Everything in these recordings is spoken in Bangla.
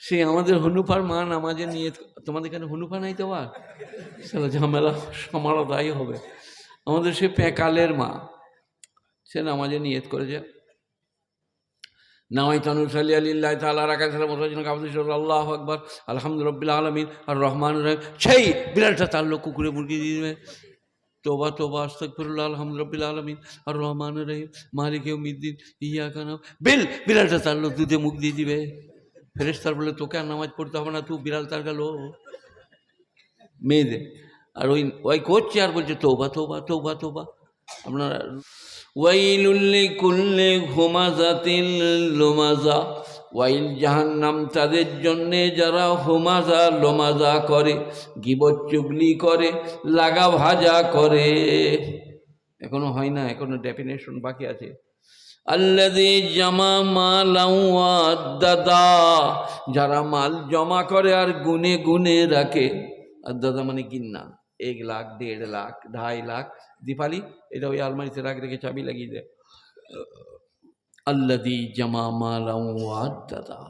সে আমাদের হনুফার মা নামাজে নিয়ে তোমাদের এখানে হনুফা নাই তো আর সেটা ঝামেলা সমারদায়ী হবে। আমাদের সে প্যাকালের মা। সে নামাজে নিয়ত করেছে নামাই তানুসালি আলিল্লাহ তাল্লাহ রাখা সালাম ওসাজিন কাবদিস আল্লাহ আকবর, আলহামদুলিল্লাহ আলমিন, আর রহমান রহিম। সেই বিড়ালটা তার লোক কুকুরে মুরগি দিয়ে দেবে। তোবা তোবা আস্তকফিরুল্লাহ আলহামদুলিল্লাহ আলমিন। আর রহমান রহিম, মালিক উমিদ্দিন ইয়া কানাম বিল, বিড়ালটা তার লোক দুধে মুখ দিয়ে দিবে। ফেরেস্তার বলে, তোকে আর নামাজ পড়তে হবে না, তুই বিড়াল তার গেল। মেয়েদের, আর ওই ওই করছে আর বলছে, তোবা তোবা তোবা তোবা। আপনার ওয়াইলুল্লি কুল্লে হোমাজাতিল লোমাজা। ওয়াইল জাহান্নাম তাদের জন্যে যারা হোমাজা, লোমাজা করে, গিবত চুগলি করে, লাগা ভাজা করে। এখনও হয় না, এখনও ডেফিনেশন বাকি আছে। আল্লাদি জামা মাল দাদা যারা মাল জমা করে আর গুনে গুনে রাখে। আর দাদা মানে কিন্না এক লাখ, দেড় লাখ, ঢাই লাখ। দীপালি, এটা ওই আলমারিতে রাখ রেখে চাবি লাগিয়ে দেয় আল্লাদি জামা মাল দাদা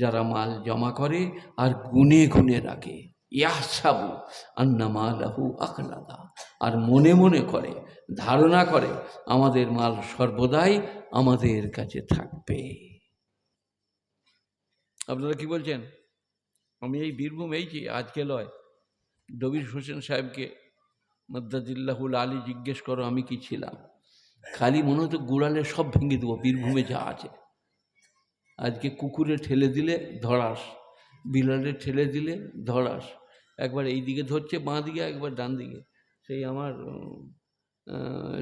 যারা মাল জমা করে আর গুনে গুনে রাখে। ইয়াসাবু আন্না মালাহু আখলাদা। আর মনে মনে করে, ধারণা করে, আমাদের মাল সর্বদাই আমাদের কাছে থাকবে। আপনারা কি বলছেন? আমি এই বীরভূম এইছি আজকে লয়, ডবির হোসেন সাহেবকে মদ্দাজিল্লাহুল আলী জিজ্ঞেস করো, আমি কি ছিলাম? খালি মনে হতো গুড়ালে সব ভেঙে দেবো, বীরভূমে যা আছে। আজকে কুকুরে ঠেলে দিলে ধরাস। বিড়ালে ঠেলে দিলে ধরাস একবার এই দিকে ধরছে, বাঁ দিকে, একবার ডান দিকে। সেই আমার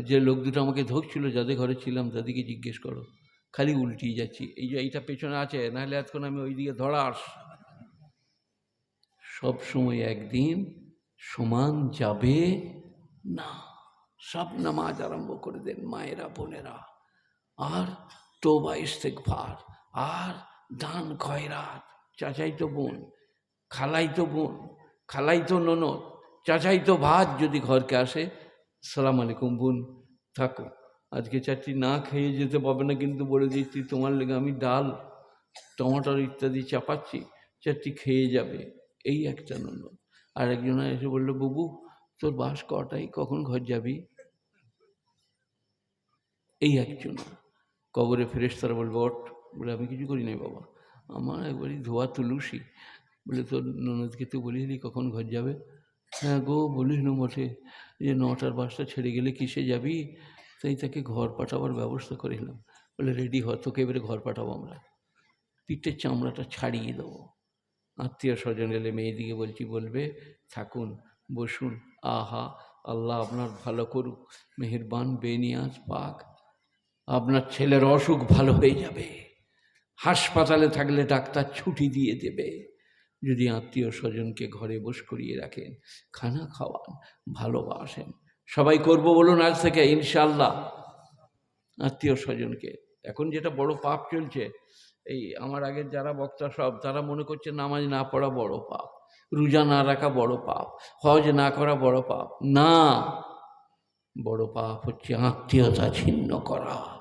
যে লোক দুটো আমাকে ধরছিল, যাদের ঘরে ছিলাম তাদেরকে জিজ্ঞেস করো। খালি উল্টিয়ে যাচ্ছি। এই যে এইটা পেছনে আছে, নাহলে এতক্ষণ আমি ওই দিকে ধরাস সব সময় একদিন সমান যাবে না। সব নামাজ আরম্ভ করে দেন মায়েরা, বোনেরা। আর তো তোবা ইস্তেকভার আর দান খয়রাত। চাচাই তো বোন খালাই তো বোন খালাই তো ননদ চাচাই তো ভাত যদি ঘরকে আসে, সালাম আলাইকুম বোন, থাকো। আজকে চারটি না খেয়ে যেতে পারবে না কিন্তু বলে দিচ্ছি, তোমার লেগে আমি ডাল, টমাটোর ইত্যাদি চাপাচ্ছি চারটি খেয়ে যাবে, এই একটা ননদ। আর একজন এসে বলল, বাবু, তোর বাস কটাই কখন ঘর যাবি? এই একজন। কবরে ফেরেশতারা বলবে, ওঠ। বলে, আমি কিছু করি নাই বাবা। আমার একবারই ধোয়া তুলুসি। বলে, তোর ননদকে তুই বলিসনি কখন ঘর যাবে? হ্যাঁ গো, বলিস না মঠে। যে নটার বাসটা ছেড়ে গেলে কিসে যাবি? তাই তাকে ঘর পাঠাবার ব্যবস্থা করিলাম বলে, রেডি হ, তোকে এবারে ঘর পাঠাবো আমরা। পিঠের চামড়াটা ছাড়িয়ে দেবো। আত্মীয় স্বজন এলে মেয়েদিকে বলছি, বলবে, থাকুন, বসুন। আহা, আল্লাহ আপনার ভালো করুক। মেহেরবান বেনিয়াজ পাক। আপনার ছেলের অসুখ ভালো হয়ে যাবে। হাসপাতালে থাকলে ডাক্তার ছুটি দিয়ে দেবে। যদি আত্মীয় স্বজনকে ঘরে বস করিয়ে রাখেন, খানা খাওয়ান, ভালোবাসেন। সবাই করব বলুন আজ থেকে ইনশাল্লাহ আত্মীয় স্বজনকে। এখন যেটা বড় পাপ চলছে, এই আমার আগের যারা বক্তা সব, তারা মনে করছে নামাজ না পড়া বড় পাপ, রোজা না রাখা বড় পাপ, হজ না করা বড় পাপ। না, বড় পাপ হচ্ছে আত্মীয়তা ছিন্ন করা।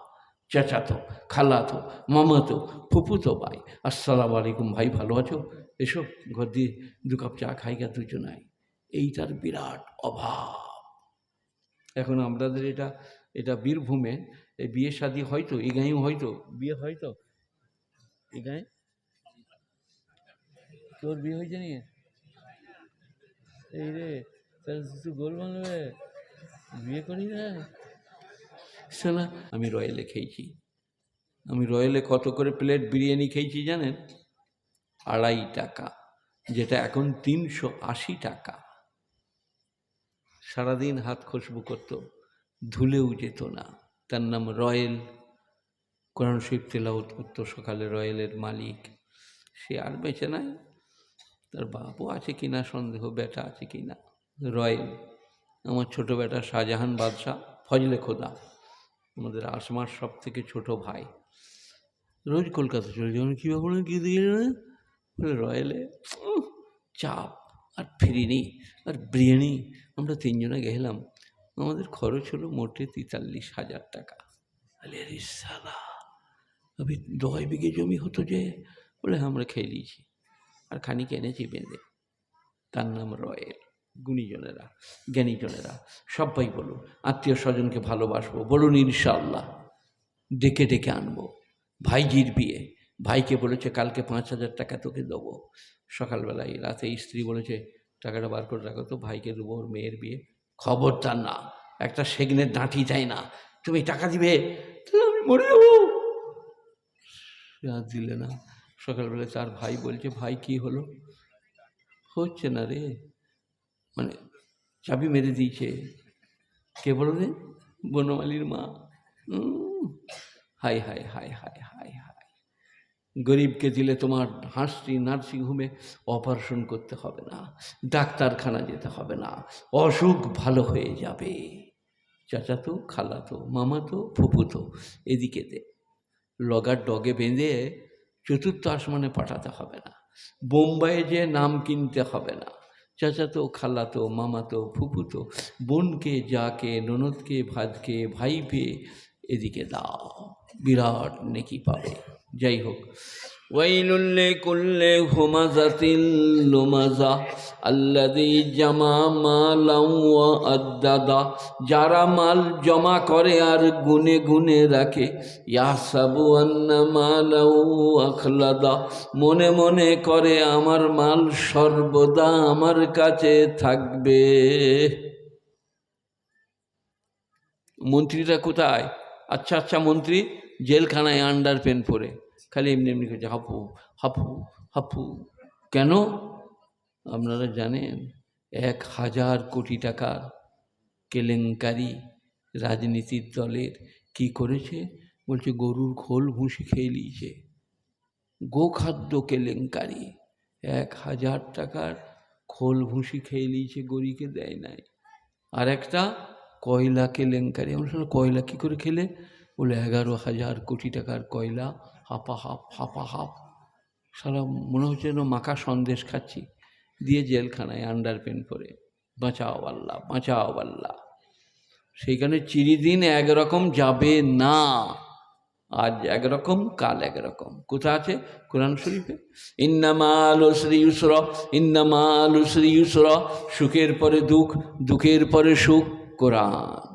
চেঁচাতো, খালাতো, মামাতো ফুপুতো ভাই। আসসালামু আলাইকুম ভাই, ভালো আছো? এসো, ঘর দিয়ে দু কাপ চা খাই, গা দুজনাই এইটার বিরাট অভাব। এখন আমাদের এটা এটা বীরভূমে, এই বিয়ে শাদি হয়তো, এই গাঁয়েও হয়তো, বিয়ে হয়তো? এই গায়ে? তোর বিয়ে হয়েছে নিয়ে? এই রে, তাহলে গোল বাংলাবে বিয়ে করি না? শোনা, আমি রয়্যালে খেয়েছি। আমি রয়্যালে কত করে প্লেট বিরিয়ানি খেয়েছি জানেন? আড়াই টাকা, যেটা এখন তিনশো আশি টাকা। সারাদিন হাত খুশবু করতো, ধুলেও যেত না। তার নাম রয়েল। কোরআন শিব তেলাওত করতো সকালে রয়েলের মালিক। সে আর বেঁচে নাই। তার বাপও আছে কিনা সন্দেহ, বেটা আছে কিনা? রয়েল। আমার ছোট বেটা শাহজাহান বাদশাহ, ফজলে খোদা। আমাদের আসমার সব থেকে ছোট ভাই। রোজ কলকাতা চলে যাবেন কী ব্যাপার কী বলে রয়েলে চাপ আর ফিরিনি আর বিরিয়ানি। আমরা তিনজনে গেলাম। আমাদের খরচ হলো মোটে তেতাল্লিশ হাজার টাকা। সালা আমি দয় বিঘে জমি হতো যে। বলে হ্যাঁ, আমরা খেয়ে নিয়েছি। আর খানিক এনেছি বেঁধে। তার নাম রয়েল। গুণীজনেরা, জ্ঞানীজনেরা, সবাই বলুন, আত্মীয় স্বজনকে ভালোবাসবো, বলুন ইনশাল্লাহ ডেকে ডেকে আনব। ভাইজির বিয়ে, ভাইকে বলেছে, কালকে পাঁচ হাজার টাকা তোকে দেবো। সকালবেলায়, রাতে স্ত্রী বলেছে, টাকাটা বার করে রাখো তো, ভাইকে দেবো, ওর মেয়ের বিয়ে। খবরদার না, একটা সেগনের ডাঁটি চাই না, তুমি টাকা দিবে? আমি মরে যাব। আর দিলে না। সকালবেলা তার ভাই বলছে, ভাই, কি হলো? হচ্ছে না রে। মানে চাবি মেরে দিয়েছে। কে বলো রে? বনমালীর মা। হাই হাই হাই হাই হাই হাই গরিবকে দিলে তোমার হাসছি নার্সিংহোমে অপারেশন করতে হবে না, ডাক্তারখানা যেতে হবে না, অসুখ ভালো হয়ে যাবে। চাচাতো খালাতো মামাতো ফুপুতো এদিকে দে। লগার ডগে বেঁধে চতুর্থ আসমানে পাঠাতে হবে না। বোম্বাইয়ে যে নাম কিনতে হবে না। চাচাতো খালাতো মামাতো ফুপুতো বোনকে যাকে ননদকে ভাতকে ভাইপে এদিকে দাও বিরাট নেকি পাবে যাই হোক ওয়াইলুল্লে কুল্লে হুমাজাতিল লুমাজা আল্লাদি জামা মালাউ ওয়া আদ্দাদা। যারা মাল জমা করে আর গুনে গুনে রাখে ইয়াসাবু আন্না মালাউ আখলাদা। মনে মনে করে, আমার মাল সর্বদা আমার কাছে থাকবে। মন্ত্রীরা কোথায়? আচ্ছা আচ্ছা মন্ত্রী, জেলখানায় আন্ডার পেন পরে। খালি এমনি এমনি করছে হাফু হাফু হাফু। কেন? আপনারা জানেন, এক হাজার কোটি টাকার কেলেঙ্কারি রাজনীতির দলের কি করেছে? বলছে, গরুর খোল ভুসি খেয়ে নিয়েছে। গোখাদ্য কেলেঙ্কারি। এক হাজার টাকার খোল ভুসি খেয়ে নিয়েছে, গরিকে দেয় নাই। আর একটা কয়লা কেলেঙ্কারি। আমরা কয়লা কী করে খেলে? বলে এগারো হাজার কোটি টাকার কয়লা, হাপা হাপ হাপা হাপ। সারা মনে হচ্ছে যেন মাখা সন্দেশ খাচ্ছি। দিয়ে জেলখানায় আন্ডার পেন করে, বাঁচাও আল্লাহ বাঁচাও আল্লাহ। সেইখানে চিরিদিন একরকম যাবে না। আজ একরকম, কাল একরকম। কোথা আছে? কোরআন শরীফে? ইন্নামাল শ্রী ইউসর ইন্নামাল শ্রী ইউসর। সুখের পরে দুঃখ, দুঃখের পরে সুখ। কোরআন।